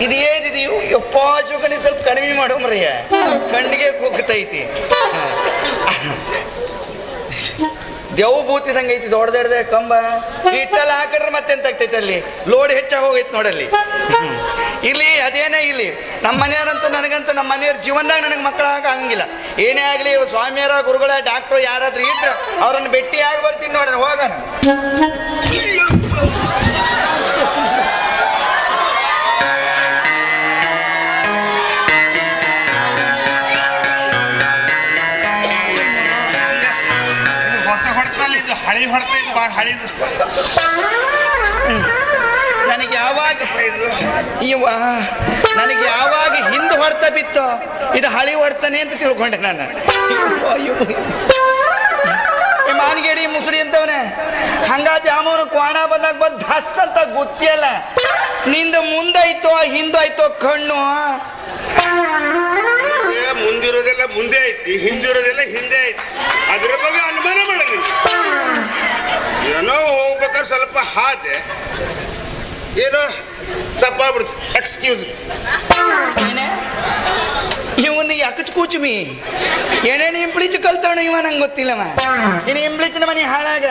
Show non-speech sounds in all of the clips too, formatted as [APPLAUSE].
ಯಪ್ಪ ಶುಕಣಿ ಸ್ವಲ್ಪ ಕಡಿಮೆ ಮಾಡೋ ಮರಿಯ ಕಣ್ಣಿಗೆ ಕುಗ್ತೈತಿ. ದೇವ್ ಬೂತಿದಂಗ ಐತಿ ದೊಡ್ಡ ದೊಡ್ಡದೆ ಕಂಬ. ಇಟ್ಟೆಲ್ಲ ಹಾಕಿದ್ರೆ ಮತ್ತೆ ಆಗ್ತೈತೆ ಅಲ್ಲಿ? ಲೋಡ್ ಹೆಚ್ಚಾಗಿ ಹೋಗೈತಿ ನೋಡಲ್ಲಿ. ಇಲ್ಲಿ ಅದೇನೇ ಇಲ್ಲಿ ನಮ್ಮ ಮನೆಯವರಂತೂ ನನಗಂತೂ ನಮ್ಮ ಮನೆಯವ್ರ ಜೀವನದಾಗ ನನಗೆ ಮಕ್ಕಳ ಆಗಂಗಿಲ್ಲ. ಏನೇ ಆಗಲಿ, ಸ್ವಾಮಿಯರ, ಗುರುಗಳ, ಡಾಕ್ಟ್ರು ಯಾರಾದ್ರೂ ಇದ್ರೆ, ಅವ್ರನ್ನ ಭೇಟಿ ಆಗಿ ಬರ್ತೀನಿ ನೋಡೋಣ, ಹೋಗೋಣ. ಹೊಡೆತ ಇದು ಭಾಳ ನನಗೆ ಯಾವಾಗ ಇವ, ನನಗೆ ಯಾವಾಗ ಹಿಂದೆ ಹೊಡೆತ ಬಿತ್ತೋ? ಇದು ಹಳಿ ಹೊಡ್ತಾನೆ ಅಂತ ತಿಳ್ಕೊಂಡೆ ನಾನು. ಮಾನಗೇಡಿ, ಮುಸುಡಿ ಅಂತವನೆ. ಹಂಗಾದ ಯಾವನು ಕ್ವಾಣ ಬಂದಾಗ ಬಂದು ಧಸ್ ಅಂತ ಗೊತ್ತಿಯಲ್ಲ. ನಿಂದು ಮುಂದಾಯ್ತೋ ಹಿಂದಾಯ್ತೋ ಕಣ್ಣು ಮುಂದೆ ಐತಿ ಹಿಂದಿರೋದೆಲ್ಲ ಹಿಂದೆ ಐತಿ. ಅದ್ರ ಬಗ್ಗೆ ಅನುಮಾನ ಮಾಡಿ ಏನೋ ಹೋಗ್ಬೇಕಾದ್ರೆ ಸ್ವಲ್ಪ ಹಾದೆ. ಏನೋ ತಪ್ಪಾಗ್ಬಿಡ್ತು ಎಕ್ಸ್ಕ್ಯೂಸ್ ಇವನು ಯಾಕಚ್ ಕೂಚುಮಿ ಏನೇನು ಇಂಪ್ಲಿಚ್ ಕಲ್ತವನು ಇವ ನಂಗೆ ಗೊತ್ತಿಲ್ಲವ. ಇನ್ನು ಇಂಪ್ಳಿಚಿನ ಮನೆ ಹಾಳಾಗ.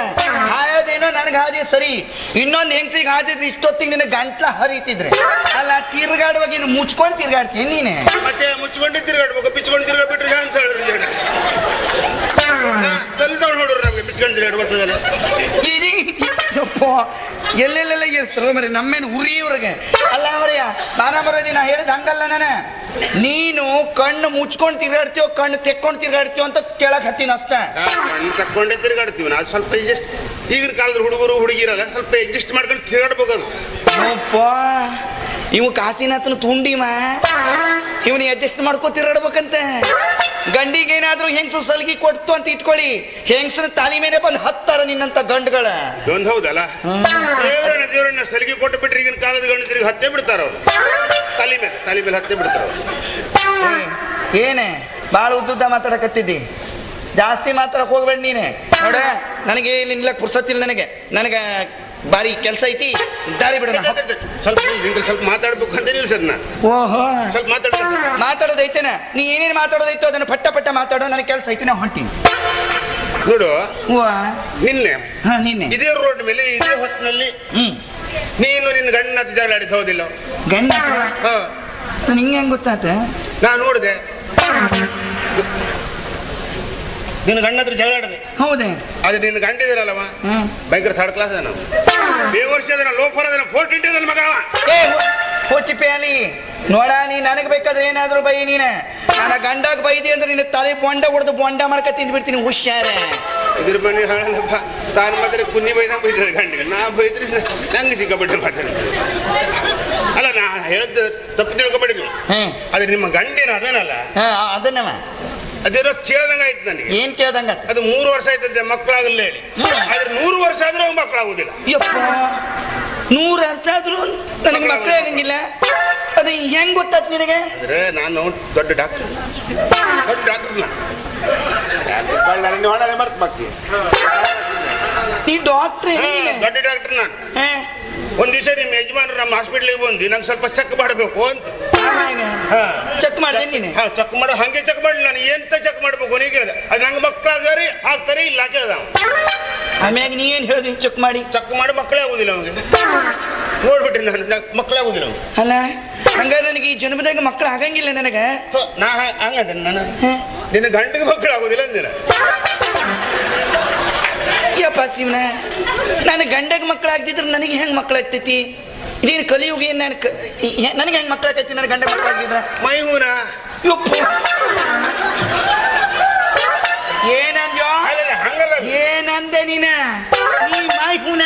ಹಾಯೋದೇನೋ ನನಗೆ ಹಾದಿ ಸರಿ. ಇನ್ನೊಂದು ಹೆಂಗ್ಸಿಗೆ ಹಾದಿದ್ರೆ ಇಷ್ಟೊತ್ತಿಗೆ ನಿನ್ನ ಗಂಟ್ಲ ಹರಿತಿದ್ರೆ. ಅಲ್ಲ ತಿರ್ಗಾಡುವಾಗ ಇನ್ನು ಮುಚ್ಕೊಂಡು ತಿರ್ಗಾಡ್ತೀನಿ ನೀನೆ. ಮತ್ತೆ ಮುಚ್ಕೊಂಡು ತಿರ್ಗಾಡ್ಬೇಕು ಬಿಚ್ಕೊಂಡು ತಿರ್ಗಾಡ್ಬಿಟ್ರಿ ಅಂತ ಹೇಳಿದ್ರು ತಲ್ದವ್ರು ನೋಡ್ರಿ ನಮ್ಗೆ ಬಿಚ್ಕೊಂಡು ಯಪ್ಪೋ, ಎಲ್ಲೆಲ್ಲೆಲ್ಲ ಇರ್ಸ್ತಾರ ಮರಿ ನಮ್ಮೇನು ಉರಿ ಇವ್ರಿಗೆ ಅಲ್ಲ ಅವರಯ್ಯ ನಾನ ಬರೋದಿ ನಾ ಹೇಳಿದ ಹಂಗಲ್ಲ ನಾನು. ನೀನು ಕಣ್ಣು ಮುಚ್ಕೊಂಡು ತಿರ್ಗಾಡ್ತೀಯೋ ಕಣ್ಣು ತೆಕ್ಕೊಂಡು ತಿರ್ಗಾಡ್ತೀಯೋ ಅಂತ ಕೇಳಕ್ ಹತ್ತೀನಿ ಅಷ್ಟೇ. ತಕ್ಕೊಂಡೇ ತಿರ್ಗಾಡ್ತೀವಿ. ನಾವು ಸ್ವಲ್ಪ ಅಡ್ಜಸ್ಟ್ ಈಗಿನ ಕಾಲದ ಹುಡುಗರು ಹುಡುಗಿರಲ್ಲ ಸ್ವಲ್ಪ ಅಡ್ಜಸ್ಟ್ ಮಾಡ್ಕೊಂಡು ತಿರ್ಗಾಡ್ಬೇಕು ಅದು. ಇವು ಕಾಸಿನಾಥನ ತುಂಡಿಮ ಇವನು ಅಡ್ಜಸ್ಟ್ ಮಾಡ್ಕೋತಿರಾಡ್ಬೇಕಂತ ಗಂಡಿಗೇನಾದ್ರೂ ಗಂಡಿಗೆ ಏನಾದ್ರೂ ಹೆಂಗ್ಸು ಸಲ್ಗಿ ಕೊಡ್ತು ಅಂತ ಇಟ್ಕೊಳ್ಳಿ. ಹೆಂಗ್ಸನ ತಾಲಿ ಮೇಲೆ ಬಂದು ಹತ್ತಾರ ನಿನ್ನಂತ ಗಂಡುಗಳ. ಒಂದು ಹೌದಲ್ಲ? ದೇವರನ್ನ ದೇವರನ್ನ ಸಲಿಗೆ ಕೊಟ್ಟು ಬಿಟ್ರಿ ಈಗಿನ ಕಾಲದ ಗಂಡಸರಿಗೆ ಹತ್ತೆ ಬಿಡ್ತಾರ ಅವ್ರು? ತಲೆ ಮೇಲೆ ತಲೆ ಮೇಲೆ ಹತ್ತೆ ಬಿಡ್ತಾರ ಏನೇ? ಭಾಳ ಉದ್ದುದ್ದ ಮಾತಾಡಕತ್ತಿದ್ದಿ. ಜಾಸ್ತಿ ಮಾತಾಡಕ್ ಹೋಗ್ಬೇಡ ನೀನೆ. ನೋಡ ನನಗೆ ಇಲ್ಲಿ ನಿಲ್ಲಕ್ ಪುರ್ಸತ್ತಿಲ್ಲ ನನಗೆ. ನನಗೆ ಬಾರಿ ಕೆಲಸ ಐತಿ. ದಾರಿ ಬಿಡೋಣ. ಸ್ವಲ್ಪ ನಿಂಗೆ ಸ್ವಲ್ಪ ಮಾತಾಡ್ಬೇಕು ಅಂತ ಇಲ್ಲ ನಾ. ಓಹೋ. ಸ್ವಲ್ಪ ಮಾತಾಡ್ತಾರೆ ಮಾತಾಡೋದೈತೇನ. ನೀ ಏನೇನು ಮಾತಾಡೋದೈತೋ ಅದನ್ನು ಪಟ್ಟ ಪಟ್ಟ ಮಾತಾಡೋ ನನಗೆ ಕೆಲಸ ಐತಿ ನಾವು ಹೊಂಟೀನಿ. ನೋಡು ಹೂವ? ನಿನ್ನೆ ಹಾ ನಿನ್ನೆ. ಇದೇ ರೋಡ್ ಮೇಲೆ ಇದೇ ಹೊತ್ತಿನಲ್ಲಿ ಹ್ಮ್. ನೀನು ನಿನ್ನ ಗಂಡನ ಜಗಳ ಆಡಿದ್ದು ಹೌದಿಲ್ಲ? ಗಂಡ ಹಾ. ನಾನು ಹಿಂಗೆ ಹೆಂಗೆ ಗೊತ್ತಾತ? ನಾ ನೋಡಿದೆ. ನಿನ್ನ ಗಂಡ ಹತ್ರ ಜಗಳ ಆಡದೆ. ಹೌದೇ? ಅದು ನಿನ್ನ ಗಂಡ ಇದಿರಲ್ಲವ ಭಯಂಕರ ಥರ್ಡ್ ಕ್ಲಾಸ್ ನಾವು ಬೇ ವರ್ಷ ಅದನ್ನ ಲೋಫರ್ ಅದನ್ನ ಫೋರ್ ಟ್ವೆಂಟಿ ಅದನ್ನ ಮಗ ಅವ. ಪ್ಯಾಲಿ ನೋಡ ನೀ ನನಗೆ ಬೇಕಾದ್ರೆ ಏನಾದರೂ ಬೈ ನೀನೆ. ನನ್ನ ಗಂಡಾಗ ಬೈದಿ ಅಂದ್ರೆ ನಿನ್ನ ತಲೆ ಬೊಂಡ ಹೊಡೆದು ಬೊಂಡ ಮಾಡ್ಕ ತಿಂದ್ಬಿಡ್ತೀನಿ ಹುಷಾರೆ. ಇದ್ರ ಮನೆ ಹೇಳಲ್ಲಪ್ಪ. ತಾನು ಮಾತ್ರ ಕುನ್ನಿ ಬೈದ ಬೈತದೆ ಗಂಡಿಗೆ. ನಾ ಬೈದ್ರೆ ನಂಗೆ ಸಿಕ್ಕಾಬಿಟ್ರೆ ಮಾತಾಡಿ ಅಲ್ಲ ನಾ ಹೇಳ್ದ ತಪ್ಪು ತಿಳ್ಕೊಬೇಡಿ ನೀವು. ಆದ್ರೆ ನಿಮ್ಮ ಗಂಡಿನ ಅದನಲ್ಲ? ಅದನ್ನವ. ಅದೇನೋ ಕೇಳ್ದಂಗ ಆಯ್ತು ನನಗೆ. ಏನ್ ಕೇಳ್ದಂಗ ಅದು ಮೂರು ವರ್ಷ ಆಯ್ತಂತೆ ಮಕ್ಕಳಾಗಲ್ಲ ಹೇಳಿ. ಆದ್ರೆ ನೂರು ವರ್ಷ ಆದ್ರೂ ಮಕ್ಕಳಾಗುದಿಲ್ಲ. ಯಪ್ಪ. ನೂರು ವರ್ಷ ಆದ್ರೂ ನನಗೆ ಮಕ್ಕಳೇ ಆಗಂಗಿಲ್ಲ. ಅದು ಹೆಂಗ್ ಗೊತ್ತಾತ್ ನಿನಗೆ? ಅಂದ್ರೆ ನಾನು ದೊಡ್ಡ ಡಾಕ್ಟರ್. ದೊಡ್ಡ ಡಾಕ್ಟರ್ ನಾನು. ಮಾಡ್ತೀನಿ ನೀ ಡಾಕ್ಟ್ರೇ ದೊಡ್ಡ ಡಾಕ್ಟರ್ ನಾನು. ಒಂದ್ ದಿವಸ ನಿಮ್ಮ ಯಜಮಾನರು ನಮ್ಮ ಹಾಸ್ಪಿಟ್ಲಿಗೆ ಬಂದು ನಂಗೆ ಸ್ವಲ್ಪ ಚೆಕ್ ಮಾಡಬೇಕು ಅಂತ. ಹಾ. ಚೆಕ್ ಮಾಡ್ತೀನಿ ನೀನೆ? ಹಾ ಚೆಕ್ ಮಾಡೋ ಹಂಗೆ ಚೆಕ್ ಮಾಡಲಿ ನಾನು ಎಂತ ಚೆಕ್ ಮಾಡ್ಬೇಕು ನೀ ಕೇಳಿದೆ. ಅದು ನಂಗೆ ಮಕ್ಕಳಾಗಾರಿ ಆಗ್ತಾರೆ ಇಲ್ಲ ಕೇಳ್ದ. ಆಮ್ಯಾಗ ನೀ ಏನು ಹೇಳ್ದಿ? ಚೆಕ್ ಮಾಡಿ. ಚೆಕ್ ಮಾಡಿ ಮಕ್ಕಳೇ ಆಗುದಿಲ್ಲ ಅವನಿಗೆ. ನೋಡ್ಬಿಟ್ರಿ ನಾನು ಮಕ್ಕಳೇ ಆಗುದಿಲ್ಲ ಅವ್ನಿಗೆ. ಅಲ್ಲ ಹಂಗಾರೆ ನನಗೆ ಈ ಜನ್ಮದಾಗ ಮಕ್ಕಳು ಆಗಂಗಿಲ್ಲ ನನಗೆ? ಥು, ನಾ ಹ- ಹಂಗಂದೆ ನಾನು ನಿನ್ನ ಗಂಡಿಗೆ ಮಕ್ಕಳು ಆಗುದಿಲ್ಲ ಅಂದಿನ ಯಪ್ಪ ಶಿವನ ನಾನು ಗಂಡಗೆ ಮಕ್ಕಳಾಗ್ತಿದ್ರೆ ನನಗೆ ಹೆಂಗೆ ಮಕ್ಕಳಾಗ್ತೈತಿ? ಇದೇನು ಕಲಿಯುಗ ಏನು ನಾನು ನನಗೆ ಹೆಂಗ್ ಮಕ್ಕಳಾಗ್ತೈತಿ ನನ್ನ ಗಂಡ ಮಕ್ಕಳಾಗ್ತಿದ್ರೆ ಯಪ್ಪ. ಏನಂದ್ಯೋ? ಏನಂದೆ ನೀನ? ನೀ ಮೈ ಹೂನ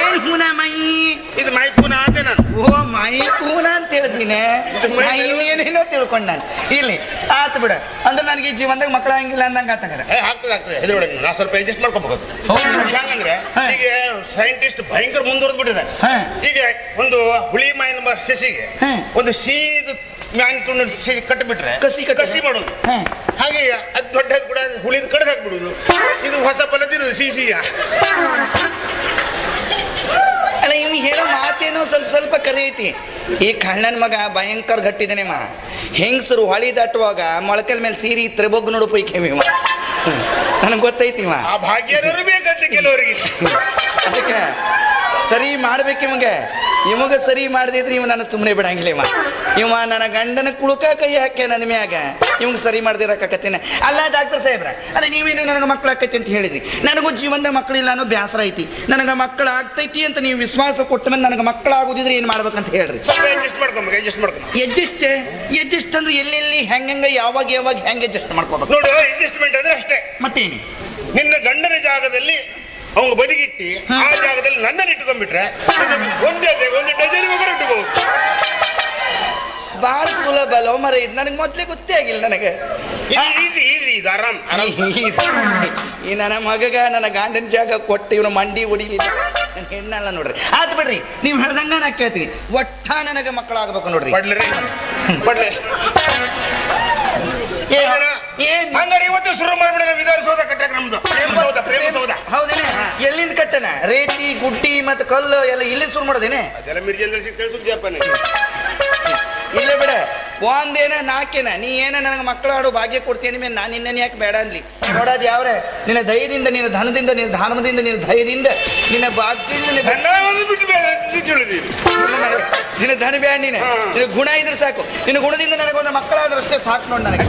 ಏನ್ ಹೂನ ಮೈ? ಇದು ಅಂದೆ ನಾನು ಓ ಮೈ ಕೂನ ಅಂತ ಹೇಳಿದ್ನೆ ಮೈ ನಾ ಇನ್ನೇನೇನೋ ತಿಳ್ಕೊಂಡ್ ನಾನು. ಇಲ್ಲಿ ಆತು ಬಿಡ. ಅಂದ್ರೆ ನನಗೆ ಈ ಜೀವನದಾಗ ಮಕ್ಕಳ ಹಂಗಿಲ್ಲ ಅಂದಂಗ ಆತಂಗಾರ ಏ ಆಗ್ತದೆ ಆಗ್ತದೆ. ನೀನು. ನಾ ಸ್ವಲ್ಪ ಅಡ್ಜಸ್ಟ್ ಮಾಡ್ಕೊಬಹುದು ಹೆಂಗಂದ್ರೆ ಈಗ ಸೈಂಟಿಸ್ಟ್ ಭಯಂಕರ ಮುಂದುವರೆದು ಬಿಟ್ಟಿದೆ. ಈಗ ಒಂದು ಹುಳಿ ಮಾಯಿನ ಸಸಿಗೆ ಒಂದು ಸೀದು ಮ್ಯಾನ್ ತುಂಡು ಸಿ ಕಟ್ಟಿಬಿಟ್ರೆ ಕಸಿ ಕಸಿ ಮಾಡೋದು. ಹಾಗೆ ಅದು ದೊಡ್ಡ ಕೂಡ ಹುಳಿದು ಕಡ್ದು ಹಾಕ್ಬಿಡುದು. ಇದು ಹೊಸ ಪಲ್ಲದಿರೋದು ಸಿಹಿಯ ಅಲ್ಲ ಅಲ್ಲ ಇವ್ ಹೇಳೋ ಮಾತೇನೋ ಸ್ವಲ್ಪ ಸ್ವಲ್ಪ ಕರೆ ಐತಿ ಈ ಕಣ್ಣನ ಮಗ ಭಯಂಕರ ಗಟ್ಟಿದ್ದಾನೆ ಮಾ. ಹೆಂಗಸರು ಹೊಳಿ ದಾಟುವಾಗ ಮೊಳಕಲ್ ಮೇಲೆ ಸೀರಿ ತ್ರಿಬೊಗ್ ನೋಡು ಪೈಕಿ ನನಗೆ ಗೊತ್ತೈತಿ ಆ ಭಾಗ್ಯನವರು ಬೇಕಂತ ಕೆಲವರಿಗೆ. ಅದಕ್ಕೆ ಸರಿ ಮಾಡ್ಬೇಕು ಇವಂಗೆ ಇವಾಗ ಸರಿ ಮಾಡದಿದ್ರೆ ಇವ ನನ್ನ ಸುಮ್ಮನೆ ಬಿಡಂಗಿಲ್ಲ ಇವ. ಇವ ನನ್ನ ಗಂಡನ ಕುಳುಕ ಕೈ ಹಾಕೆ ನನ್ನ ಮ್ಯಾಗ. ಇವಂಗ ಸರಿ ಮಾಡ್ದಿರಕತ್ತೀನಿ ಅಲ್ಲ ಡಾಕ್ಟರ್ ಸಾಹೇಬ್ರ ಅಲ್ಲ ನೀವೇನು ನನಗೆ ಮಕ್ಕಳು ಆಕೈತಿ ಅಂತ ಹೇಳಿದ್ರಿ? ನನಗೂ ಜೀವನದ ಮಕ್ಕಳಿಲ್ಲ ಅನ್ನೋ ಬ್ಯಾಸರ ಐತಿ. ನನಗೆ ಮಕ್ಕಳು ಆಗ್ತೈತಿ ಅಂತ ನೀವು ವಿಶ್ವಾಸ ಕೊಟ್ಟ ಮೇಲೆ ನನಗೆ ಮಕ್ಕಳು ಆಗೋದಿದ್ರೆ ಏನು ಮಾಡ್ಬೇಕಂತ ಹೇಳ್ರಿ? ಎಡ್ಜಸ್ಟ್ ಎಡ್ಜಸ್ಟ್ ಅಂದ್ರೆ ಎಲ್ಲೆಲ್ಲಿ ಹೆಂಗೆ ಯಾವಾಗ ಯಾವಾಗ ಹೆಂಗೆ ಅಡ್ಜಸ್ಟ್ ಮಾಡ್ಕೋಬೇಕು? ನೋಡು ಅಡ್ಜಸ್ಟ್ಮೆಂಟ್ ಅಂದ್ರೆ ಅಷ್ಟೇ. ಮತ್ತೇನು? ನಿನ್ನ ಗಂಡನ ಜಾಗದಲ್ಲಿ ಅವಂಗ ಬದಿಗಿಟ್ಟಿ ಆ ಜಾಗದಲ್ಲಿ ನನ್ನನ್ನು ಇಟ್ಕೊಂಡ್ಬಿಟ್ರೆ ಒಂದೇ ಒಂದು ಡಜನ್ ಮಗರು ಇಟ್ಕೋಬಹುದು ಭಾಳ ಸುಲಭ ಅಲ್ಲ ಮರ ಇದು ನನಗೆ ಮೊದಲೇ ಗೊತ್ತೇ ಆಗಿಲ್ಲ ನನಗೆ. ಈಸಿ ಈಸಿ ಇದು ಆರಾಮ್ ಆರಾಮ್. [LAUGHS] ಈ ನನ್ನ ಮಗಗ ನನ್ನ ಗಂಡನ ಜಾಗ ಕೊಟ್ಟು ಇವನು ಮಂಡಿ ಹೊಡಿಲಿಲ್ಲ ನನ್ನ ಹೆಣ್ಣಲ್ಲ ನೋಡ್ರಿ. ಆತ್ ಬಿಡ್ರಿ ನೀವು ಹೇಳ್ದಂಗ ನಾ ಕೇಳ್ತೀನಿ. ಒಟ್ಟ ನನಗೆ ಮಕ್ಕಳಾಗಬೇಕು ನೋಡ್ರಿ. ಪಡ್ಲಿ. [LAUGHS] ಪಡ್ಲೆ ಏನ್- ಏನ್? ಹಂಗಾರೆ ಇವತ್ತು ಶುರು ಮಾಡ್ಬಿಡೋಣ ವಿಧಾನಸೌಧ ಕಟ್ಟಕ್ಕೆ ನಮ್ದು. ಪ್ರೇಮ ಸೌಧ ಪ್ರೇಮ ಸೌಧ ಹೌದೇನೆ ಎಲ್ಲಿಂದ ಕಟ್ಟನ? ರೇತಿ ಗುಡ್ಡಿ ಮತ್ತೆ ಕಲ್ಲು ಎಲ್ಲ ಇಲ್ಲಿಂದ ಶುರು ಮಾಡೋದೇನೆ? ಅದೆಲ್ಲ ಇಲ್ಲೇ ಬಿಡ. ಒಂದೇನ ನಾಕೇನ ನೀ ಏನ ನನಗೆ ಮಕ್ಕಳು ಆಡು ಭಾಗ್ಯ ಕೊಡ್ತೀನಿ ಮೇಲೆ ನಾನು ನಿನ್ನ ಯಾಕೆ ಬೇಡ ಅಂದ್ಲಿ? ನೋಡೋದು ಯಾವ್ರೆ? ನಿನ್ನ ದಯದಿಂದ ನಿನ್ನ ಧನದಿಂದ ನಿನ್ನ ಧಾನದಿಂದ ನಿನ್ನ ಧೈರ್ಯದಿಂದ ನಿನ್ನ ಭಾಗ್ಯದಿಂದ ನಿನ್ನ ಧನ ಬೇಡ ನೀನೆ. ನಿನ್ನ ಗುಣ ಇದ್ರೆ ಸಾಕು. ನಿನ್ನ ಗುಣದಿಂದ ನನಗೊಂದು ಮಕ್ಕಳಾದ್ರಷ್ಟೇ ಸಾಕು ನೋಡಿ ನನಗೆ.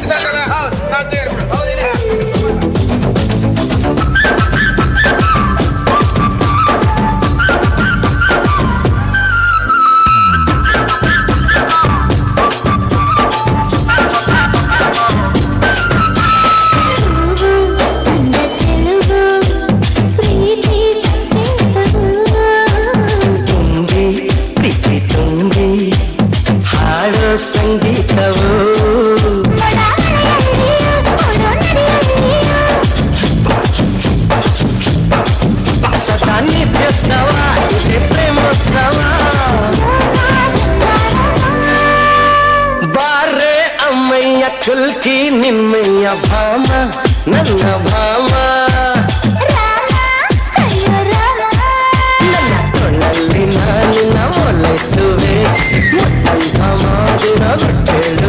ಹೌದು. ಸಂಗೀತವು ಸದಾ ನಿತ್ಯೋತ್ಸವ ಇದೆ ಪ್ರೇಮೋತ್ಸವ ಬಾರೆ ಅಮ್ಮಯ್ಯ ಕುಲ್ಕಿ ನಿಮ್ಮಯ್ಯ ಭಾಮ ನನ್ನ ಭಾಮ Take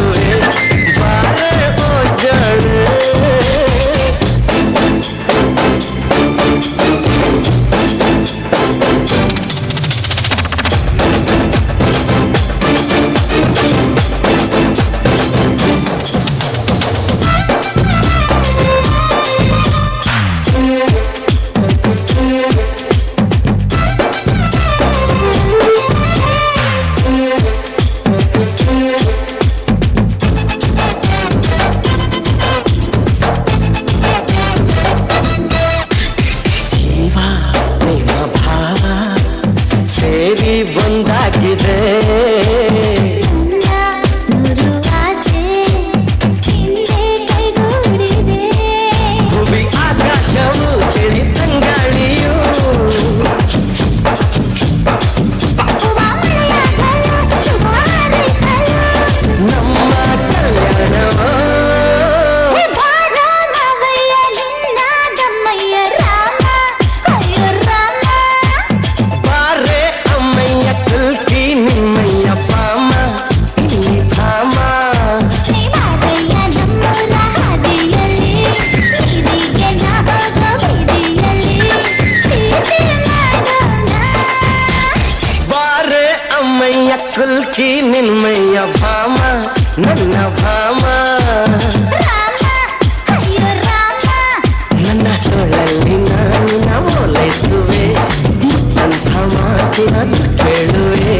ಮಾತಿನ ಕೇಳುವೆ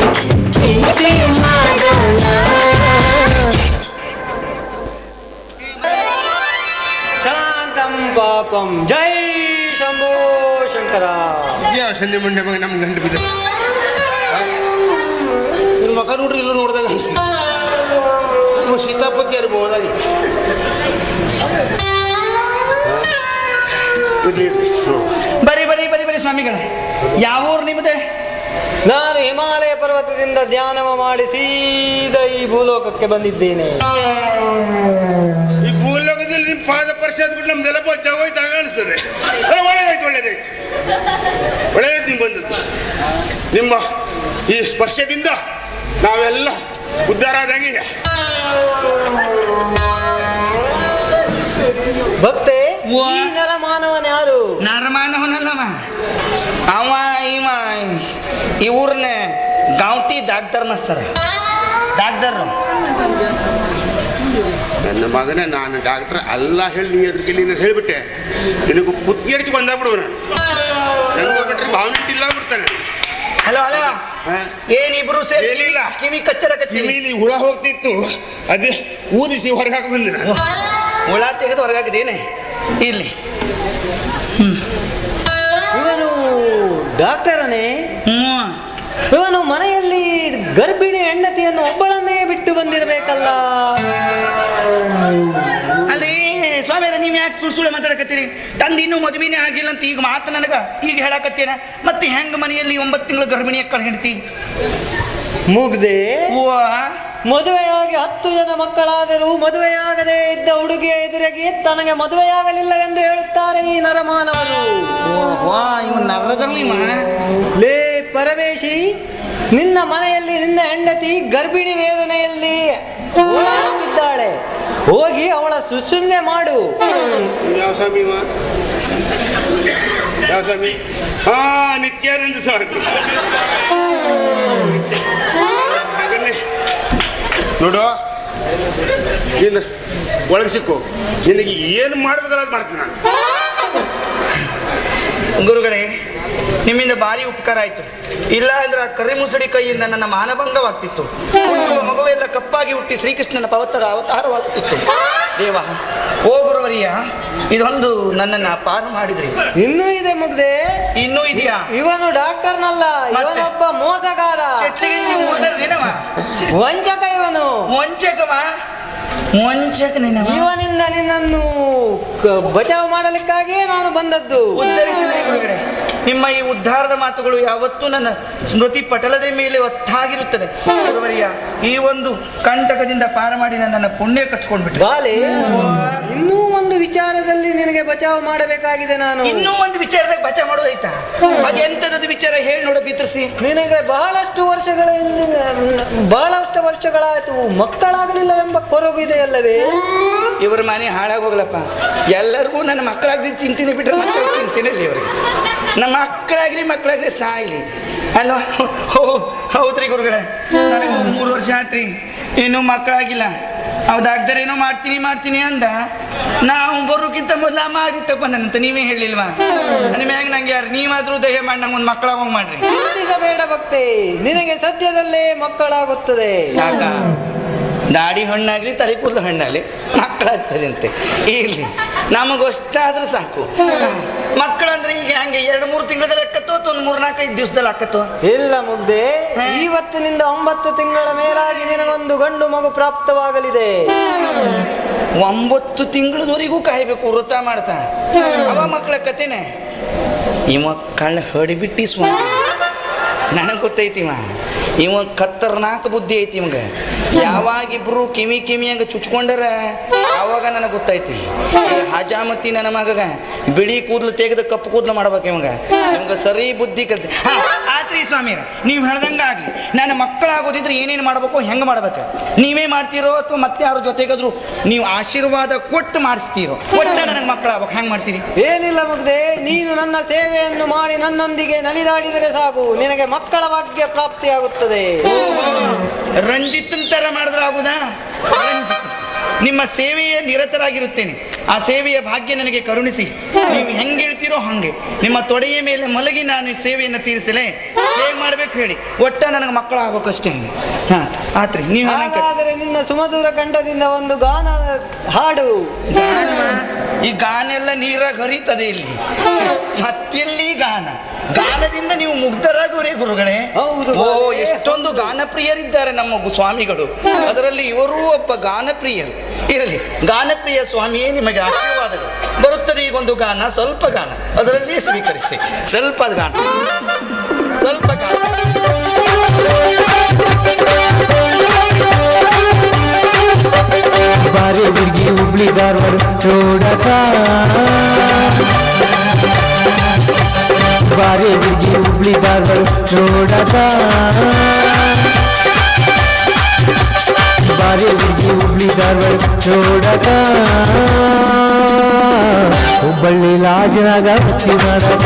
ಮಾಡೋಣ ಶಾಂತಂ ಪಾಪಂ ಜೈ ಶಂಭೋ ಶಂಕರ. ಯಾವ ಸಂಧಿ ಮುಂಡೆ ಮಗ ನಮ್ ಗಂಡು ಬಿದ್ದ. ಇವ್ರ ಮಕ ನೋಡ್ರಿ ಇಲ್ಲೂ ನೋಡಿದಾಗ ಅನಿಸ್ತು ನಮ್ಮ ಸೀತಾಪತಿ ನೋಡು. ಬರೀ ಬರೀ ಬರೀ ಬರೀ ಸ್ವಾಮಿಗಳೇ. ಯಾವ ಊರು ನಿಮ್ಮದೇ ನಾನು ಹಿಮಾಲಯ ಪರ್ವತದಿಂದ ಧ್ಯಾನವ ಮಾಡಿ ಸೀದಾ ಈ ಭೂಲೋಕಕ್ಕೆ ಬಂದಿದ್ದೇನೆ. ಈ ಭೂಲೋಕದಲ್ಲಿ ನಿಮ್ಮ ಪಾದ ಪರಿಷತ್ ಬಿಟ್ಟು ನಮ್ದೆಲ್ಲ ಬೊಜ್ಜ ಹೋಯ್ತಾಗ ಅನಿಸ್ತದೆ. ಒಳ್ಳೇದಾಯ್ತು ಒಳ್ಳೇದಾಯ್ತು. ಒಳ್ಳೇದಾಯ್ತು ನೀವು ಬಂದದ್ದು. ನಿಮ್ಮ ಈ ಸ್ಪರ್ಶದಿಂದ ನಾವೆಲ್ಲ ಉದ್ಧಾರ ಆದಂಗೆ ಭಕ್ತೆ ನರಮಾನವನ್ ಯಾರು ನರಮಾನವನಲ್ಲವ? ಅವ ಇವ ಈ ಊರ್ನ ಗಾಂವ್ಟಿ ಡಾಕ್ಟರ್ ಮಸ್ತಾರ. ಡಾಕ್ಟರ್ ನನ್ನ ಮಗನೇ ನಾನು ಡಾಕ್ಟರ್ ಅಲ್ಲ ಹೇಳಿ ನೀ ಅದ್ರಿಗೆ ನೀನು ಹೇಳ್ಬಿಟ್ಟೆ. ನಿನಗೂ ಕುತ್ತಿ ಅಡಿಸಿ ಬಂದಾಗ್ಬಿಡುವ ನಾನು. ನಂಗೆ ಬಿಟ್ರೆ ಭಾವನೆ ಇಲ್ಲ ಬಿಡ್ತಾನೆ ಹಲೋ ಹಲೋ? ಏನಿಬ್ರು ಸೇರಿ ಏನಿಲ್ಲ. ಕಿವಿ ಕಚ್ಚಡ ಕಿವಿಲಿ ಹುಳ ಹೋಗ್ತಿತ್ತು. ಅದೇ ಊದಿಸಿ ಹೊರಗಾಕ ಹಾಕಿ ಬಂದೆ ನಾನು. ಹುಳ ತೆಗೆದು ಹೊರಗಾಕಿದೇನೆ ಇರಲಿ. ಇವನು ಡಾಕ್ಟರನೇ ಇವನು ಮನೆಯಲ್ಲಿ ಗರ್ಭಿಣಿ ಹೆಂಡತಿಯನ್ನು ಒಬ್ಬಳನ್ನೇ ಬಿಟ್ಟು ಬಂದಿರಬೇಕಲ್ಲ. ಅಲ್ಲಿ ಸ್ವಾಮಿಯರ ನೀವು ಯಾಕೆ ಸುಳ್ಳು ಸುಳ್ಳು ಮಾತಾಡಕತ್ತೀರಿ? ತಂದು ಇನ್ನೂ ಮದುವೆನೇ ಆಗಿಲ್ಲ ಅಂತ ಈಗ ಮಾತು ನನಗ ಈಗ ಹೇಳಕತ್ತೇನೆ ಮತ್ತೆ ಹೆಂಗ ಮನೆಯಲ್ಲಿ ಒಂಬತ್ತು ತಿಂಗಳು ಗರ್ಭಿಣಿ ಹೆಂಡತಿ? ಮುಗ್ದೆ ಓ ಮದುವೆಯಾಗಿ ಹತ್ತು ಜನ ಮಕ್ಕಳಾದರೂ ಮದುವೆಯಾಗದೆ ಇದ್ದ ಹುಡುಗಿಯ ಎದುರಿಗೆ ತನಗೆ ಮದುವೆಯಾಗಲಿಲ್ಲವೆಂದು ಹೇಳುತ್ತಾರೆ ಈ ನರಮಾನವರು. ಲೇ ಪರಮೇಶಿ ನಿನ್ನ ಮನೆಯಲ್ಲಿ ನಿನ್ನ ಹೆಂಡತಿ ಗರ್ಭಿಣಿ ವೇದನೆಯಲ್ಲಿ ಓಡಾಡುತ್ತಿದ್ದಾಳೆ. ಹೋಗಿ ಅವಳ ಶುಶ್ರೂಷೆ ಮಾಡು. ಸ್ವಾಮಿ. ಹಾ, ನಿತ್ಯಾನಂದ ಸ್ವಾಮಿ. ಹಾಗನ್ನೇ ನೋಡು, ನೀನು ಒಳಗೆ ಸಿಕ್ಕು. ನಿನಗೆ ಏನು ಮಾಡ್ಬೇಕಲ್ಲ ಅದು ಮಾಡ್ತೀನಿ ನಾನು. ಗುರುಗಳೇ ನಿಮ್ಮಿಂದ ಭಾರಿ ಉಪಕಾರ ಆಯ್ತು. ಇಲ್ಲ ಅಂದ್ರೆ ಆ ಕರಿ ಮುಸುಡಿ ಕೈಯಿಂದ ನನ್ನ ಮಾನಭಂಗವಾಗ್ತಿತ್ತು. ಹುಟ್ಟುವ ಮಗುವೆಲ್ಲ ಕಪ್ಪಾಗಿ ಹುಟ್ಟಿ ಶ್ರೀಕೃಷ್ಣನ ಪವತ್ರ ಅವತಾರವಾಗುತ್ತಿತ್ತು ದೇವ ಓ ಗುರುವರಿಯ ಇದೊಂದು ನನ್ನನ್ನ ಪಾರು ಮಾಡಿದ್ರಿ. ಇನ್ನೂ ಇದೆ ಮುಗ್ದೆ. ಇನ್ನೂ ಇದೆಯಾ? ಇವನು ಡಾಕ್ಟರ್ನಲ್ಲ? ಇವನೊಬ್ಬ ಮೋಸಗಾರ. ವಂಚಕ ಇವನು. ನಿನ್ನವ ಇವನಿಂದ ನಿನ್ನನ್ನು ಬಚಾವ್ ಮಾಡಲಿಕ್ಕಾಗಿಯೇ ನಾನು ಬಂದದ್ದು. ನಿಮ್ಮ ಈ ಉದ್ಧಾರದ ಮಾತುಗಳು ಯಾವತ್ತೂ ನನ್ನ ಸ್ಮೃತಿ ಪಟಲದ ಮೇಲೆ ಒತ್ತಾಗಿರುತ್ತದೆ. ಗುರುವರಿಯ ಈ ಒಂದು ಕಂಟಕದಿಂದ ಪಾರ ಮಾಡಿ ನನ್ನ ಪುಣ್ಯ ಕಚ್ಕೊಂಡ್ಬಿಟ್ಟು ವಿಚಾರದಲ್ಲಿ ನಿನಗೆ ಬಚಾವ್ ಮಾಡಬೇಕಾಗಿದೆ ನಾನು. ಇನ್ನೂ ಒಂದು ವಿಚಾರದಾಗ ಬಚಾವ್ ಮಾಡೋದೈತಾ? ಅದೆಂತದದು ವಿಚಾರ ಹೇಳಿ ನೋಡ ಬಿತ್ತರಿಸಿ ನಿನಗೆ ಬಹಳಷ್ಟು ವರ್ಷಗಳ ಹಿಂದಿನ ಬಹಳಷ್ಟು ವರ್ಷಗಳಾಯ್ತು ಮಕ್ಕಳಾಗಲಿಲ್ಲವೆಂಬ ಕೊರಗು ಇದೆಯಲ್ಲವೇ? ಇವ್ರ ಮನೆ ಹಾಳಾಗಿ ಹೋಗ್ಲಪ್ಪ. ಎಲ್ಲರಿಗೂ ನನ್ನ ಮಕ್ಕಳಾಗ್ದಿ ಚಿಂತಿನಿ ಬಿಟ್ರೆ ಮತ್ತೆ ಚಿಂತಿನೇ ಇಲ್ಲ ಇವರಿಗೆ. ನಮ್ಮ ಮಕ್ಕಳಾಗ್ಲಿ ಮಕ್ಕಳಾಗ್ಲಿ ಸಾಯ್ಲಿ. ಅಲ್ವಾ ಹೌದ್ರಿ ಗುರುಗಳೇ. ನನಗೆ ಮೂರು ವರ್ಷ ಆತ್ರಿ. ಇನ್ನೂ ಮಕ್ಕಳಾಗಿಲ್ಲ. ಹೌದಾಗ್ದರೆ ಏನೋ ಮಾಡ್ತೀನಿ ಮಾಡ್ತೀನಿ ಅಂದ. ನಾವು ಬರೋಕ್ಕಿಂತ ಮೊದಲ ಮಾಡಿಟ್ಟ ಬಂದನಂತ ನೀವೇ ಹೇಳಿಲ್ವಾ? ಮ್ಯಾಗ ನಂಗೆ ಯಾರು ನೀವಾದ್ರೂ ದಯ ಮಾಡಿ ನಂಗೆ ಒಂದು ಮಕ್ಕಳಾಗೋಗಿ ಮಾಡ್ರಿ. ಬೇಡ ಭಕ್ತಿ ನಿನಗೆ ಸದ್ಯದಲ್ಲೇ ಮಕ್ಕಳಾಗುತ್ತದೆ. ಸಾಕ ದಾಡಿ ಹಣ್ಣಾಗಲಿ ತಲೆ ಕೂದಲು ಹಣ್ಣಾಗಲಿ ಮಕ್ಕಳಾಗ್ತದೆ ಅಂತೆ. ಇರಲಿ ನಮಗೊಷ್ಟಾದ್ರೂ ಸಾಕು. ಮಕ್ಕಳಂದ್ರೆ ಈಗ ಹಂಗೆ ಎರಡು ಮೂರು ತಿಂಗಳಲ್ಲಿ ಅಕ್ಕತ್ತೋ ಅಥವಾ ಒಂದು ಮೂರ್ನಾಲ್ಕೈದು ದಿವಸದಲ್ಲಿ ಅಕ್ಕತ್ತೋ? ಇಲ್ಲ ಮುಗ್ದೆ ಇವತ್ತಿನಿಂದ ಒಂಬತ್ತು ತಿಂಗಳ ಮೇಲಾಗಿ ನಿನಗೊಂದು ಗಂಡು ಮಗು ಪ್ರಾಪ್ತವಾಗಲಿದೆ. ಒಂಬತ್ತು ತಿಂಗಳದವರೆಗೂ ಕಾಯಬೇಕು ವೃತ ಮಾಡ್ತಾ. ಅವ ಮಕ್ಕಳ ಕತೆನೆ. ಇವ ಕಳ್ಳ ಹಡಿಬಿಟ್ಟಿ ಸ್ವಾಮಿ. ನನಗೆ ಗೊತ್ತೈತಿವ ಇವ ಕತ್ತರ್ನಾಕ ಬುದ್ಧಿ ಐತಿ ಇವಂಗ. ಯಾವಾಗ ಇಬ್ರು ಕಿಮಿ ಕಿವಿಯಾಗ ಚುಚ್ಕೊಂಡರ ಆವಾಗ ನನಗೆ ಗೊತ್ತೈತಿ. ಹಜಾಮತಿ ನನ್ನ ಮಗಗ ಬಿಳಿ ಕೂದಲು ತೆಗೆದು ಕಪ್ಪು ಕೂದಲು ಮಾಡ್ಬೇಕು ಇವಂಗ. ಇವಂಗ ಸರಿ ಬುದ್ಧಿ ಹಾ ಆತ್ರಿ ಸ್ವಾಮಿ ನೀವು ಹೇಳ್ದಂಗೆ ಆಗಲಿ ನನ್ನ ಮಕ್ಕಳಾಗೋದಿದ್ರೆ ಏನೇನು ಮಾಡಬೇಕು ಹೆಂಗೆ ಮಾಡ್ಬೇಕು? ನೀವೇ ಮಾಡ್ತೀರೋ ಅಥವಾ ಮತ್ತೆ ಯಾರ ಜೊತೆಗಾದ್ರು ನೀವು ಆಶೀರ್ವಾದ ಕೊಟ್ಟು ಮಾಡಿಸ್ತೀರೋ? ಕೊಟ್ಟ ನನಗೆ ಮಕ್ಕಳಾಗಬೇಕು. ಹೆಂಗೆ ಮಾಡ್ತೀರಿ? ಏನಿಲ್ಲ ಮುಗ್ದೆ ನೀನು ನನ್ನ ಸೇವೆಯನ್ನು ಮಾಡಿ ನನ್ನೊಂದಿಗೆ ನಲಿದಾಡಿದರೆ ಸಾಕು. ನಿನಗೆ ಮಕ್ಕಳ ಭಾಗ್ಯ ಪ್ರಾಪ್ತಿಯಾಗುತ್ತದೆ. ರಂಜಿತ್ ಥರ ಮಾಡಿದ್ರೆ ಆಗುದಾ? ನಿಮ್ಮ ಸೇವೆಯ ನಿರತರಾಗಿರುತ್ತೇನೆ. ಆ ಸೇವೆಯ ಭಾಗ್ಯ ನನಗೆ ಕರುಣಿಸಿ. ನೀವು ಹೆಂಗೆ ಹೇಳ್ತೀರೋ ಹಂಗೆ. ನಿಮ್ಮ ತೊಡೆಯ ಮೇಲೆ ಮಲಗಿ ನಾನು ಸೇವೆಯನ್ನು ತೀರಿಸಲೇ ಹೇಗೆ ಮಾಡ್ಬೇಕು ಹೇಳಿ. ಒಟ್ಟ ನನಗೆ ಮಕ್ಕಳು ಆಗೋಕಷ್ಟೇ ಹಾ ಆತ್ರಿ ನೀವು ಹಾಗಾದರೆ ನಿನ್ನ ಸುಮಧುರ ಕಂಠದಿಂದ ಒಂದು ಗಾನ ಹಾಡು. ಗಾನ? ಈ ಗಾನ ಎಲ್ಲ ನೀರಾಗ ಹರಿತದೆ ಇಲ್ಲಿ. ಮತ್ತೆಲ್ಲಿ ಗಾನ? ಗಾನದಿಂದ ನೀವು ಮುಗ್ಧರಾಗುವರೇ ಗುರುಗಳೇ. ಹೌದು. ಓ ಎಷ್ಟೊಂದು ಗಾನಪ್ರಿಯರಿದ್ದಾರೆ ನಮ್ಮ ಸ್ವಾಮಿಗಳು. ಅದರಲ್ಲಿ ಇವರೂ ಒಬ್ಬ ಗಾನಪ್ರಿಯರು. ಇರಲಿ ಗಾನಪ್ರಿಯ ಸ್ವಾಮಿಯೇ ನಿಮಗೆ ಆಶೀರ್ವಾದಗಳು. ಬರುತ್ತದೆ ಈಗೊಂದು ಗಾನ ಸ್ವಲ್ಪ ಗಾನ. ಅದರಲ್ಲಿ ಸ್ವೀಕರಿಸಿ. ಗಾನ ಸ್ವಲ್ಪ ಗಾನ. ಬಾರೆ ಹುಡುಗಿ ಹುಬ್ಳಿ ಧಾರವಾಡ ನೋಡಕ ಬಾರೆ ಹುಡುಗಿ ಹುಬ್ಳಿ ಧಾರವಾಡ ನೋಡಕ ಬಾರೆ ಹುಡುಗಿ ಹುಬ್ಳಿ ಧಾರವಾಡ ನೋಡಕ ಹುಬ್ಬಳ್ಳಿ ಲಾಜನಾಗ ಹುಟ್ಟಿ ಮಾಡಕ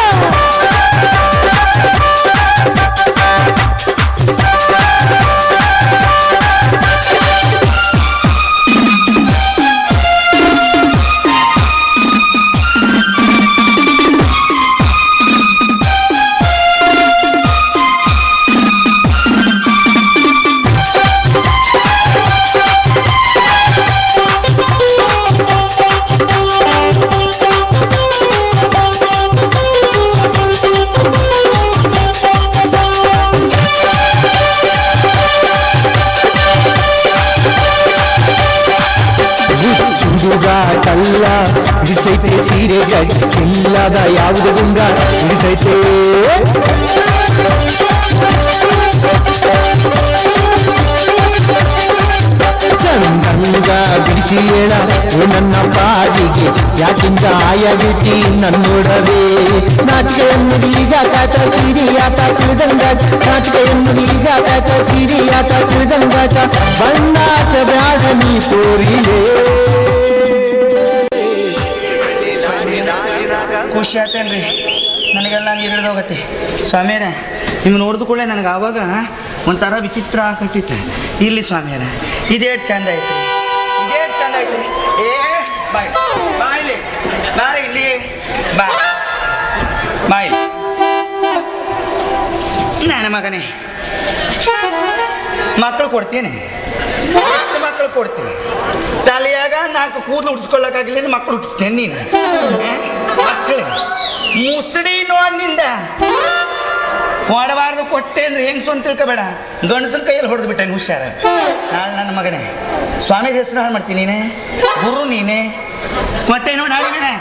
ಹುಡುಗಾಟಲ್ಲ ಬಿಡಿಸೈತೆ ಸೀರೆಗಾಗಿ ಇಲ್ಲದ ಯಾವುದು ಗುಂಗ ಬಿಡಿಸೈತೆ ಚಂದಂಗ ಬಿಡಿಸಿ ಹೇಳ ನನ್ನ ಪಾಡಿಗೆ ಯಾಕಿಂದ ಆಯಬಿಟ್ಟಿ ನನ್ನೊಡವೆ? ನಾಚಿಕೆ ಎನ್ನುವುದು ಈಗ ಕಾತ ಸಿಡಿಯಾತ ತಿಳಿದಂಗ ನಾಚಿಕೆ ಎನ್ನುವುದು ಈಗ ಕಾತ ಸಿಡಿಯಾತ ತಿಳಿದಂಗ ಬಣ್ಣಾಚ ಬ್ಯಾಡ ನೀ ತೋರಿಲೇ ಖುಷಿ ಆತೇನ್ರಿ ನನಗೆಲ್ಲ ಹಂಗೆ ಹಿಡಿದೋಗತ್ತೆ ಸ್ವಾಮಿಯರ ನಿಮ್ಗೆ ನೋಡಿದ ಕೂಡಲೇ ನನಗೆ ಆವಾಗ ಒಂಥರ ವಿಚಿತ್ರ ಆಗತ್ತಿತ್ತು ಇಲ್ಲಿ ಸ್ವಾಮಿಯರ, ಇದೇಟ್ ಚಂದ ಐತಿ ಇದೇಟ್ ಚಂದ ಐತಿ ಏ, ಬಾಯ್. ಬಾ ಇಲ್ಲಿ. ಬಾರ ಇಲ್ಲಿ ಬಾ. ಬಾಯ್ ನನ್ನ ಮಗನೇ. ಮಕ್ಕಳು ಕೊಡ್ತೀನಿ. ಮಕ್ಕಳು ಕೊಡ್ತೀನಿ ತಲೆಯಾಗ ನಾಲ್ಕು ಕೂದಲು ಉಡ್ಸ್ಕೊಳ್ಳೋಕ್ಕಾಗಲಿ ಮಕ್ಕಳು ಹುಡ್ಸ್ತೇನೆ ನೀನು. ಮಕ್ಕಳು ಮುಸುಡಿ ನೋಡಿನಿಂದ. ಕೊಡಬಾರ್ದು ಕೊಟ್ಟೆ ಅಂದ್ರೆ ಹೆಂಗ್ಸು ಅಂತ ತಿಳ್ಕೊಬೇಡ. ಗಂಡಸನ ಕೈಯಲ್ಲಿ ಹೊಡೆದು ಬಿಟ್ಟೆ ಹುಷಾರ. ನಾಳೆ ನನ್ನ ಮಗನೇ. ಸ್ವಾಮಿ ಹೆಸರು ಹಾಳು ಮಾಡ್ತೀನಿ ನೀನೆ. ಗುರು ನೀನೆ. ಕೊಟ್ಟೆ ನೋಡಿ ಹಾಳು ಮೇಣೆ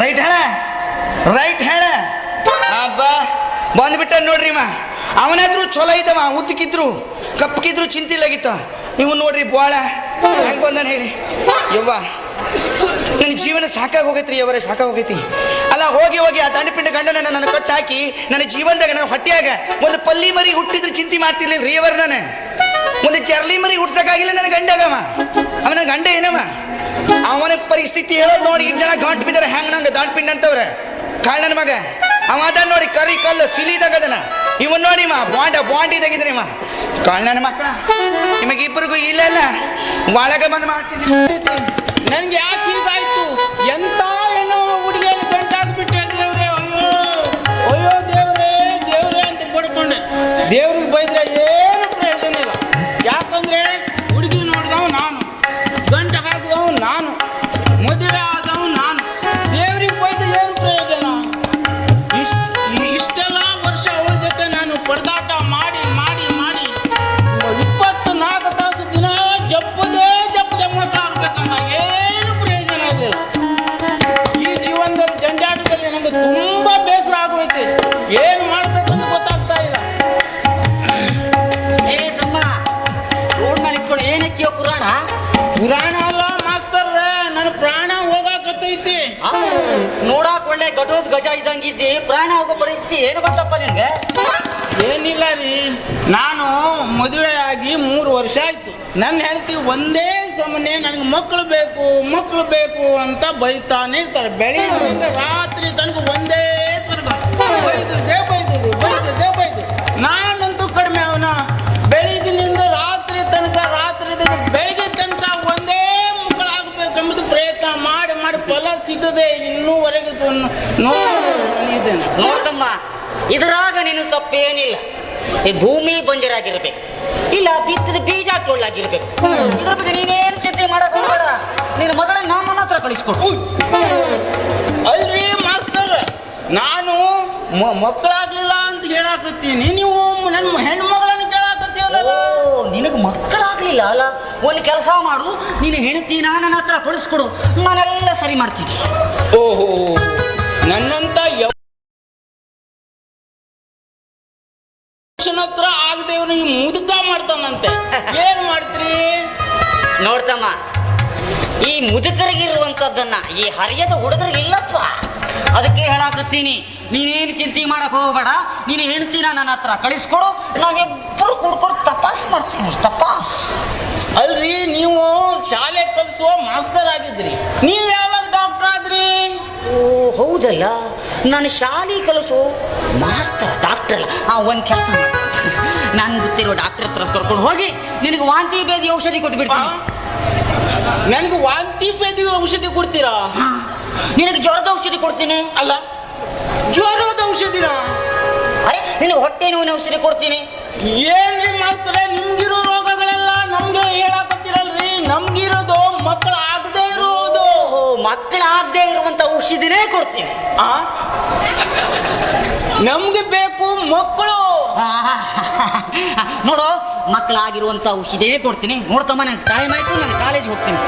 ರೈಟ್ ಹೇಳ. ರೈಟ್ ಹೇಳ. ಅಬ್ಬ. ಬಂದ್ಬಿಟ್ಟ ನೋಡ್ರಿ ಮಾ ಅವನಾದ್ರೂ ಚಲೋ ಇದ್ದವ ಉದ್ದಕ್ಕಿದ್ರು ಕಪ್ಪಗಿದ್ರು ಚಿಂತಿಲ್ಲಾಗಿತ್ತ ನೀವು ನೋಡ್ರಿ ಬಾಳ ಹೆಂಗ್ ಬಂದಾನ ಹೇಳಿ. ಯವ್ವ ನನ್ನ ಜೀವನ ಸಾಕಾಗಿ ಹೋಗೈತ್ರಿ ಅವರೇ ಸಾಕಾಗಿ ಹೋಗೈತಿ. ಅಲ್ಲ, ಹೋಗಿ ಹೋಗಿ ಆ ದಂಡಪಿಂಡ ಗಂಡನ ನನ್ನ ಕೊಟ್ಟು ಹಾಕಿ ನನ್ನ ಜೀವನದಾಗ ನನ್ನ ಹೊಟ್ಟೆಯಾಗ ಒಂದು ಪಲ್ಲಿ ಮರಿ ಹುಟ್ಟಿದ್ರೆ ಚಿಂತೆ ಮಾಡ್ತಿರ್ಲಿಲ್ಲ ರೀ ಅವರ್ ನಾನು. ಒಂದು ಚರ್ಲಿ ಮರಿ ಹುಟ್ಸಕ್ಕಾಗಿಲ್ಲ ನನ್ನ ಗಂಡಗವ ಅವನ ಗಂಡ ಏನವ? ಅವನ ಪರಿಸ್ಥಿತಿ ಹೇಳೋದು ನೋಡಿ ಇಷ್ಟು ಜನ ಗಾಂಟ್ ಬಿದ್ದಾರೆ ಹೆಂಗ್ ನಂಗೆ ದಂಡಪಿಂಡ ಅಂತವ್ರೆ? ಕಾಳ್ ನನ್ನ ಮಗ. ಅವ ಅದ ನೋಡಿ ಕರಿ ಕಲ್ಲು, ಸಿಲಿದಾಗ ಇವನ್ ನೋಡಿ ಮಾ, ಬಾಂಡ ಬಾಂಡ್ ಇದಾಗಿದ್ರಿ ಮಾ ಕಾಳ್ ನನ್ನ ಮಕ್ಕಳ ಇಲ್ಲ ಒಳಗೆ ಬಂದು ಮಾಡ್ತೀನಿ. ನನ್ಗೆ ಯಾಕೆ ಹೀಗಾಯ್ತು? ಎಂತ ನೋಡಾಕ್ ಒಳ್ಳೆ ಗಟೋದ್ ಗಜ ಇದ್ದಂಗಿದ್ದಿ, ಪ್ರಾಣ ಹೋಗೋ ಪರಿಸ್ಥಿತಿ ಏನು ಗೊತ್ತಪ್ಪ ನಿನ್ಗೆ? ಏನಿಲ್ಲ ರೀ. ನಾನು ಮದುವೆ ಆಗಿ ಮೂರು ವರ್ಷ ಆಯ್ತು. ನನ್ನ ಹೆಂಡತಿ ಒಂದೇ ಸಮನೆ ನನಗೆ ಮಕ್ಕಳು ಬೇಕು ಮಕ್ಕಳು ಬೇಕು ಅಂತ ಬೈತಾನೆ ಇರ್ತಾರೆ. ಬೆಳಿಗ್ಗೆ ರಾತ್ರಿ ತನಕ ಒಂದೇ ಸರ್ಗ ಬೈದಿದ್ದೆ ಫಲ ಸಿಗದೆ ಇನ್ನೂವರೆಗೆ ನೋಡ್ತಮ್ಮ ಇದರಾಗ ನೀನು ತಪ್ಪೇನಿಲ್ಲ. ಈ ಭೂಮಿ ಬಂಜರಾಗಿರ್ಬೇಕು. ಇಲ್ಲ ಬಿತ್ತದ ಬೀಜ ಟೋಳಾಗಿರ್ಬೇಕು ಇದ್ರ ಬಗ್ಗೆ ನೀನೇನು ಚಿಂತೆ ಮಾಡಕ್ ಹೋಗ್ಬೇಡ ನಿನ್ನ ಮಗಳನ್ನ ನಾನು ಹತ್ರ ಕಳಿಸ್ಕೊಡು. ಅಲ್ರಿ ಮಾಸ್ತರ್ ನಾನು ಮಕ್ಕಳಾಗ್ಲಿಲ್ಲ ಅಂತ ಹೇಳಾಕತ್ತೀನಿ. ನೀವು ನನ್ನ ಹೆಣ್ಮಗಳನ್ನ ಕೇಳಾಕತ್ತೀರಲ್ಲ? ನಿನಗೆ ಮಕ್ಕಳಾಗ್ಲಿಲ್ಲ ಅಲ್ಲ? ಒಂದು ಕೆಲಸ ಮಾಡು ನೀನು ಹೆಣ್ತೀನ ನನ್ನ ಹತ್ರ ಕಳಿಸ್ಕೊಡು. ನಾನೆಲ್ಲ ಸರಿ ಮಾಡ್ತೀನಿ. ಓಹೋ ನನ್ನಂತ ಯಾವ ಹತ್ರ ಆಗದೇವ್ ನೀವು ಮುದುಕ ಮಾಡ್ತಾನಂತೆ. ಏನ್ ಮಾಡ್ತೀರಿ? ನೋಡ್ತಮ್ಮ ಈ ಮುದುಕರಿಗಿರುವಂತದ್ದನ್ನ ಈ ಹರಿಯದ ಹುಡುಗರಿಗೆ ಇಲ್ಲಪ್ಪ ಅದಕ್ಕೆ ಹೇಳಾಕತ್ತೀನಿ. ನೀನೇನು ಚಿಂತೆ ಮಾಡಕ್ ಹೋಗಬೇಡ. ನೀನು ಹೇಳ್ತೀನ ನನ್ನ ಹತ್ರ ಕಳಿಸ್ಕೊಡು. ನಾವಿಬ್ಬರು ಕುಡ್ಕೊಂಡು ತಪಾಸ್ ಮಾಡ್ತೀವಿ ತಪಾಸ್. ಅಲ್ರಿ ನೀವು ಶಾಲೆ ಕಲಿಸುವ ಮಾಸ್ತರ್ ಆಗಿದ್ರಿ ನೀವ್ ಆದ್ರಿ? ಓ ಹೌದಲ್ಲ. ನಾನು ಶಾಲೆ ಕಲಸು ಮಾಸ್ತರ್ ಡಾಕ್ಟರ್ ಅಲ್ಲ. ಆ ಒಂದು ಕೆಲಸ ನಾನು ಗೊತ್ತಿರೋ ಡಾಕ್ಟರ್ ಹತ್ರ ಕರ್ಕೊಂಡು ಹೋಗಿ ನಿನಗೆ ವಾಂತಿ ಬೇದಿ ಔಷಧಿ ಕೊಟ್ಟು ನನಗೆ ವಾಂತಿ ಬೇದಿ ಔಷಧಿ ಕೊಡ್ತೀರಾ? ನಿನಗೆ ಜ್ವರದ ಔಷಧಿ ಕೊಡ್ತೀನಿ. ಅಲ್ಲ. ಜ್ವರದ ಔಷಧಿನ? ಅರೆ ನಿನಗೆ ಹೊಟ್ಟೆ ನೋವಿನ ಔಷಧಿ ಕೊಡ್ತೀನಿ. ಏನ್ರಿ ಮಾಸ್ತರೇ ನಿಮ್ಗಿರೋ ರೋಗಗಳೆಲ್ಲ ನಮ್ಗೆ ಹೇಳಾಕತ್ತಿರಲ್ರಿ. ನಮ್ಗಿರೋದು ಮಕ್ಕಳು ಆಗದೆ ಮಕ್ಕಳಾಗದೆ ಇರುವಂತ ಔಷಧಿನೇ ಕೊಡ್ತೀನಿ ಆ? ನಮ್ಗೆ ಬೇಕು ಮಕ್ಕಳು. ನೋಡು ಮಕ್ಕಳಾಗಿರುವಂತ ಔಷಧಿನೇ ಕೊಡ್ತೀನಿ. ನೋಡ್ತಮ್ಮ ನನಗೆ ಟೈಮ್ ಆಯ್ತು ನಾನು ಕಾಲೇಜ್ ಹೋಗ್ತೀನಿ.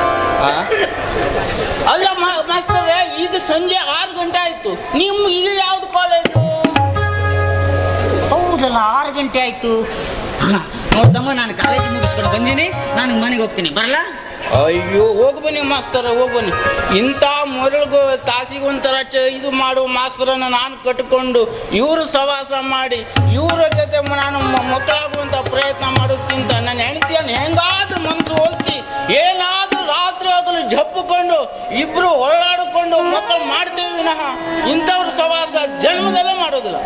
ಅಲ್ಲ ಮಾಸ್ತರ್ ಈಗ ಸಂಜೆ ಆರು ಗಂಟೆ ಆಯ್ತು. ನಿಮ್ ಈಗ ಯಾವ್ದು ಕಾಲೇಜು ಹೌದಲ್ಲ ಆರು ಗಂಟೆ ಆಯ್ತು. ನೋಡ್ತಮ್ಮ ನಾನು ಕಾಲೇಜ್ ಮುಗಿಸ್ಕೊಂಡು ಬಂದೀನಿ. ನಾನು ಮನೆಗೆ ಹೋಗ್ತೀನಿ. ಬರಲ್ಲ? ಅಯ್ಯೋ, ಹೋಗಿ ಬನ್ನಿ ಮಾಸ್ತರ, ಹೋಗಿ ಬನ್ನಿ. ಇಂಥ ಮರಳಿಗೂ ತಾಸಿಗೆ ಒಂಥರ ಚ ಇದು ಮಾಡುವ ಮಾಸ್ತರನ್ನ ನಾನು ಕಟ್ಟಿಕೊಂಡು ಇವರು ಸವಾಸ ಮಾಡಿ, ಇವರ ಜೊತೆ ನಾನು ಮಕ್ಕಳಾಗುವಂಥ ಪ್ರಯತ್ನ ಮಾಡೋದಕ್ಕಿಂತ ನನ್ನ ಹೆಂಡತಿಯನ್ನು ಹೆಂಗಾದ್ರೂ ಮನಸ್ಸು ಹೋಲಿಸಿ ಏನಾದ್ರೂ ರಾತ್ರಿ ಅದನ್ನು ಜಪ್ಪಿಕೊಂಡು ಇಬ್ರು ಹೊರಳಾಡಿಕೊಂಡು ಮಕ್ಕಳು ಮಾಡ್ತೇವೆ ವಿನಃ ಇಂಥವ್ರ ಸವಾಸ ಜನ್ಮದಲ್ಲೇ ಮಾಡೋದಿಲ್ಲ.